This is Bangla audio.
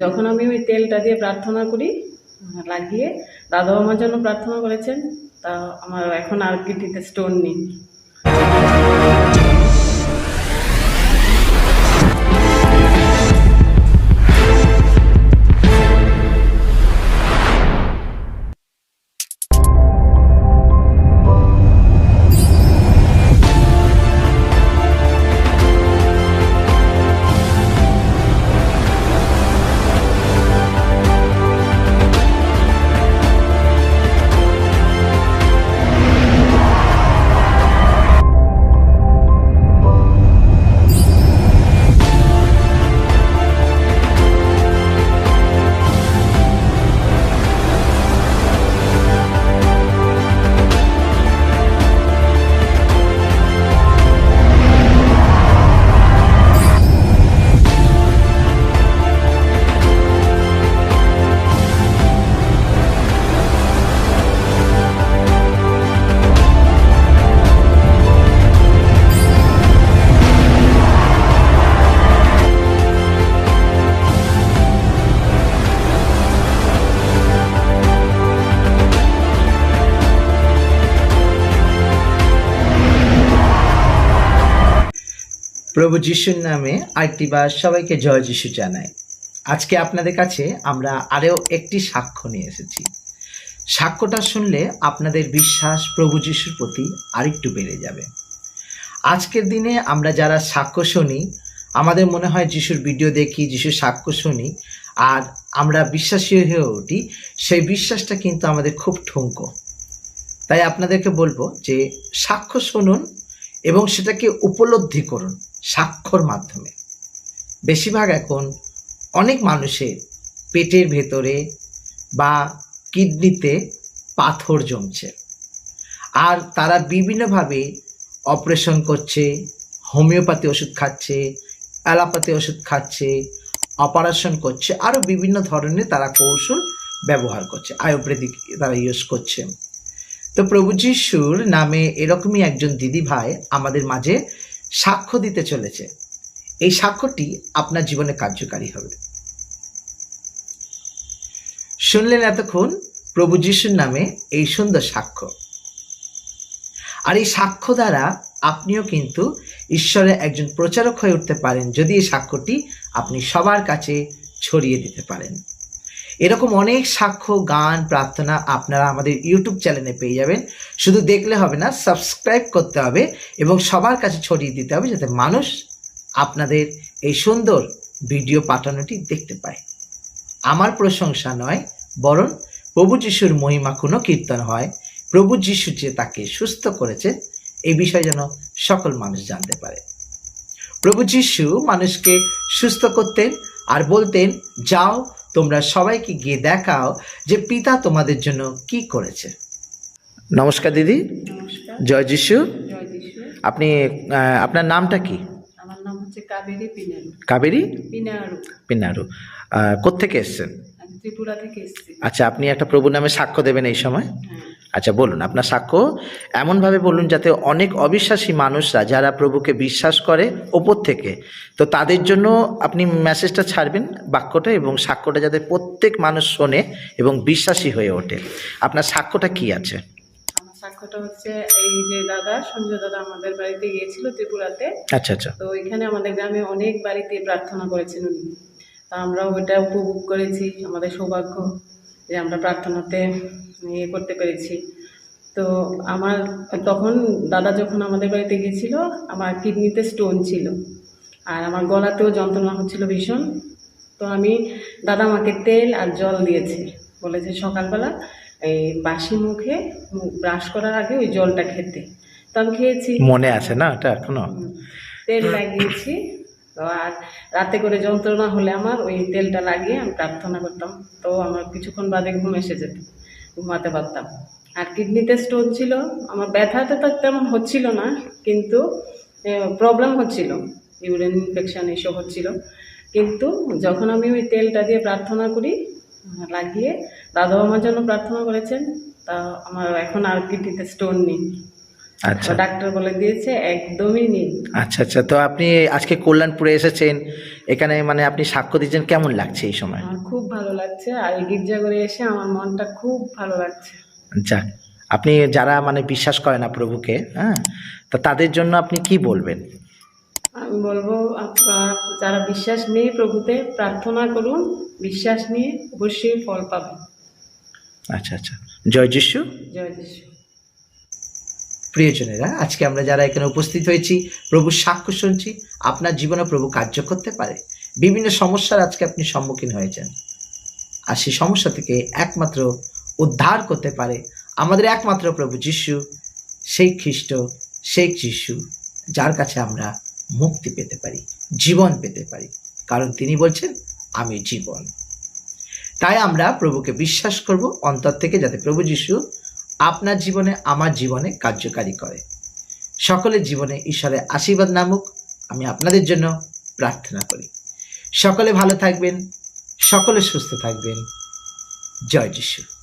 যখন আমি ওই তেলটা দিয়ে প্রার্থনা করি, লাগিয়ে, দাদা আমার জন্য প্রার্থনা করেছেন, তা আমার এখন আর কিডনিতে স্টোন নেই। প্রভু যিশুর নামে আরেকটিবার সবাইকে জয় যিশু জানাই। আজকে আপনাদের কাছে আমরা আরও একটি সাক্ষ্য নিয়ে এসেছি। সাক্ষ্যটা শুনলে আপনাদের বিশ্বাস প্রভু যিশুর প্রতি আরেকটু বেড়ে যাবে। আজকের দিনে আমরা যারা সাক্ষ্য শুনি, আমাদের মনে হয় যিশুর ভিডিও দেখি, যিশুর সাক্ষ্য শুনি, আর আমরা বিশ্বাসী হয়ে উঠি, সেই বিশ্বাসটা কিন্তু আমাদের খুব ঠুনকো। তাই আপনাদেরকে বলব যে সাক্ষ্য শুনুন এবং সেটাকে উপলব্ধি করুন। সাক্ষর মাধ্যমে। বেশিরভাগ এখন অনেক মানুষের পেটের ভেতরে বা কিডনিতে পাথর জমছে। আর তারা বিভিন্নভাবে অপারেশন করছে, হোমিওপ্যাথি ওষুধ খাচ্ছে, অ্যালোপ্যাথি ওষুধ খাচ্ছে, অপারেশন করছে, আরও বিভিন্ন ধরনের তারা কৌশল ব্যবহার করছে, আয়ুর্বেদিক তারা ইউজ করছে। তো প্রভু যিশুর নামে এরকমই একজন দিদি ভাই আমাদের মাঝে সাক্ষ্য দিতে চলেছে। এই সাক্ষ্যটি আপনার জীবনে কার্যকারী হবে। শুনলেন এতক্ষণ প্রভু যিশুর নামে এই সুন্দর সাক্ষ্য। আর এই সাক্ষ্য দ্বারা আপনিও কিন্তু ঈশ্বরের একজন প্রচারক হয়ে উঠতে পারেন, যদি এই সাক্ষ্যটি আপনি সবার কাছে ছড়িয়ে দিতে পারেন। এরকম অনেক সাক্ষ্য, গান, প্রার্থনা আপনারা আমাদের ইউটিউব চ্যানেলে পেয়ে যাবেন। শুধু দেখলে হবে না, সাবস্ক্রাইব করতে হবে এবং সবার কাছে ছড়িয়ে দিতে হবে যাতে মানুষ আপনাদের এই সুন্দর ভিডিও পাঠানোটি দেখতে পায়। আমার প্রশংসা নয়, বরং প্রভু যিশুর মহিমা কোনো কীর্তন হয়, প্রভু যিশু যে তাকে সুস্থ করেছে এই বিষয়ে যেন সকল মানুষ জানতে পারে। প্রভু যিশু মানুষকে সুস্থ করতেন আর বলতেন, যাও তোমরা সবাইকে গিয়ে দেখাও যে পিতা তোমাদের জন্য কি করেছে। নমস্কার দিদি। জয় যিশু। আপনি আপনার নামটা কি? আমার কাবেরী পিনারু। কোথেকে পিনারু। কোত্থেকে এসছেন? ত্রিপুরা থেকে এসেছি। আচ্ছা আপনি একটা প্রভু নামে সাক্ষ্য দেবেন এই সময়? হ্যাঁ। আচ্ছা বলুন আপনার সাক্ষ্য? এমনভাবে বলুন যাতে অনেক অবিশ্বাসী মানুষরা যারা প্রভুকে বিশ্বাস করে ওপর থেকে তো তাদের জন্য আপনি মেসেজটা ছাড়বেন বাক্যটা এবং সাক্ষ্যটা যাতে প্রত্যেক মানুষ শোনে এবং বিশ্বাসী হয়ে ওঠে। আপনার সাক্ষ্যটা কি আছে? আমার সাক্ষ্যটা হচ্ছে এই যে দাদা সঞ্জয় দাদা আমাদের বাড়িতে গিয়েছিল ত্রিপুরাতে। আচ্ছা আচ্ছা। তো ওইখানে আমাদের গ্রামে অনেক বাড়িতে প্রার্থনা করেছেন উনি। তা আমরাও ওইটা উপভোগ করেছি আমাদের সৌভাগ্য যে আমরা প্রার্থনাতে ইয়ে করতে পেরেছি। তো আমার তখন দাদা যখন আমাদের বাড়িতে গিয়েছিল আমার কিডনিতে স্টোন ছিল আর আমার গলাতেও যন্ত্রণা হচ্ছিল ভীষণ। তো আমি দাদা আমাকে তেল আর জল দিয়েছে বলেছে সকালবেলা এই বাসি মুখে ব্রাশ করার আগে ওই জলটা খেতে। তো আমি খেয়েছি। মনে আছে না এটা এখনও। তেল লাগিয়েছি। তো আর রাতে করে যন্ত্রণা হলে আমার ওই তেলটা লাগিয়ে আমি প্রার্থনা করতাম। তো আমার কিছুক্ষণ বাদে ঘুম এসে যেত, ঘুমাতে পারতাম। আর কিডনিতে স্টোন ছিল, আমার ব্যথাটা তো তেমন হচ্ছিল না, কিন্তু প্রবলেম হচ্ছিল ইউরিন ইনফেকশান এইসব হচ্ছিল। কিন্তু যখন আমি ওই তেলটা দিয়ে প্রার্থনা করি, লাগিয়ে দাদাও আমার জন্য প্রার্থনা করেছেন, তা আমার এখন আর কিডনিতে স্টোন নেই। আচ্ছা। ডাক্তার বলে দিয়েছে একদমই নেই। আচ্ছা আচ্ছা। তো আপনি আজকে কল্যাণপুরে এসেছেন এখানে মানে আপনি সাক্ষ্য দিচ্ছেন কেমন লাগছে এই সময়? খুব ভালো লাগছে আর এই গির্জা করে এসে আমার মনটা খুব ভালো লাগছে। যাক আপনি যারা মানে বিশ্বাস করে না প্রভুকে হ্যাঁ তো তাদের জন্য আপনি কি বলবেন? আমি বলব আপনার যারা বিশ্বাস নেই প্রভুতে প্রার্থনা করুন বিশ্বাস নিয়ে অবশ্যই ফল পাবেন। আচ্ছা আচ্ছা। জয় যিশু। জয় যিশু। প্রিয়জনেরা, আজকে আমরা যারা এখানে উপস্থিত হয়েছি, প্রভুর সাক্ষ্য শুনছি, আপনার জীবনে প্রভু কার্য করতে পারে। বিভিন্ন সমস্যার আজকে আপনি সম্মুখীন হয়েছেন। আর সেই সমস্যা থেকে একমাত্র উদ্ধার করতে পারে আমাদের একমাত্র প্রভু যিশু, সেই খ্রিস্ট, সেই যিশু, যার কাছে আমরা মুক্তি পেতে পারি, জীবন পেতে পারি। কারণ তিনি বলছেন, আমি জীবন। তাই আমরা প্রভুকে বিশ্বাস করব অন্তর থেকে যাতে প্রভু যিশু আপনার জীবনে, আমার জীবনে কার্যকারী করে। সকলের জীবনে ঈশ্বরের আশীর্বাদ নামুক। আমি আপনাদের জন্য প্রার্থনা করি। সকলে ভালো থাকবেন, সকলে সুস্থ থাকবেন। জয় যিশু।